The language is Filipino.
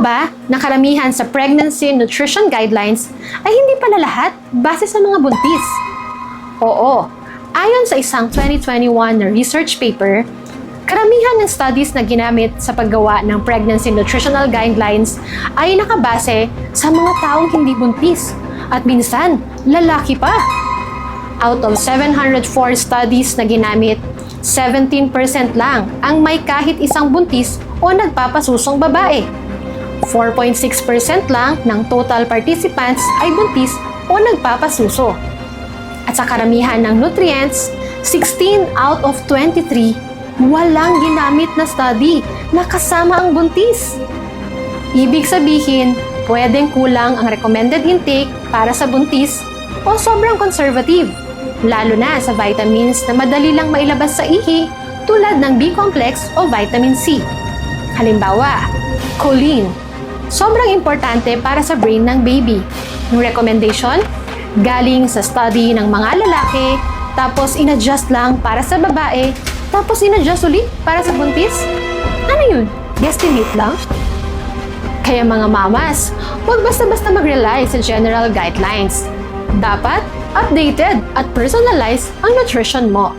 ba na karamihan sa pregnancy nutrition guidelines ay hindi pala lahat base sa mga buntis? Oo. Ayon sa isang 2021 na research paper, karamihan ng studies na ginamit sa paggawa ng pregnancy nutritional guidelines ay nakabase sa mga taong hindi buntis at minsan lalaki pa. Out of 704 studies na ginamit, 17% lang ang may kahit isang buntis o nagpapasusong babae. 4.6% lang ng total participants ay buntis o nagpapasuso. At sa karamihan ng nutrients, 16 out of 23 walang ginamit na study na kasama ang buntis. Ibig sabihin, pwedeng kulang ang recommended intake para sa buntis o sobrang conservative, lalo na sa vitamins na madali lang mailabas sa ihi tulad ng B-complex o vitamin C. Halimbawa, choline. Sobrang importante para sa brain ng baby. Yung recommendation, galing sa study ng mga lalaki, tapos in-adjust lang para sa babae, tapos in-adjust ulit para sa buntis? Ano yun? Guesstimate lang? Kaya mga mamas, huwag basta-basta mag-rely sa general guidelines. Dapat updated at personalized ang nutrition mo.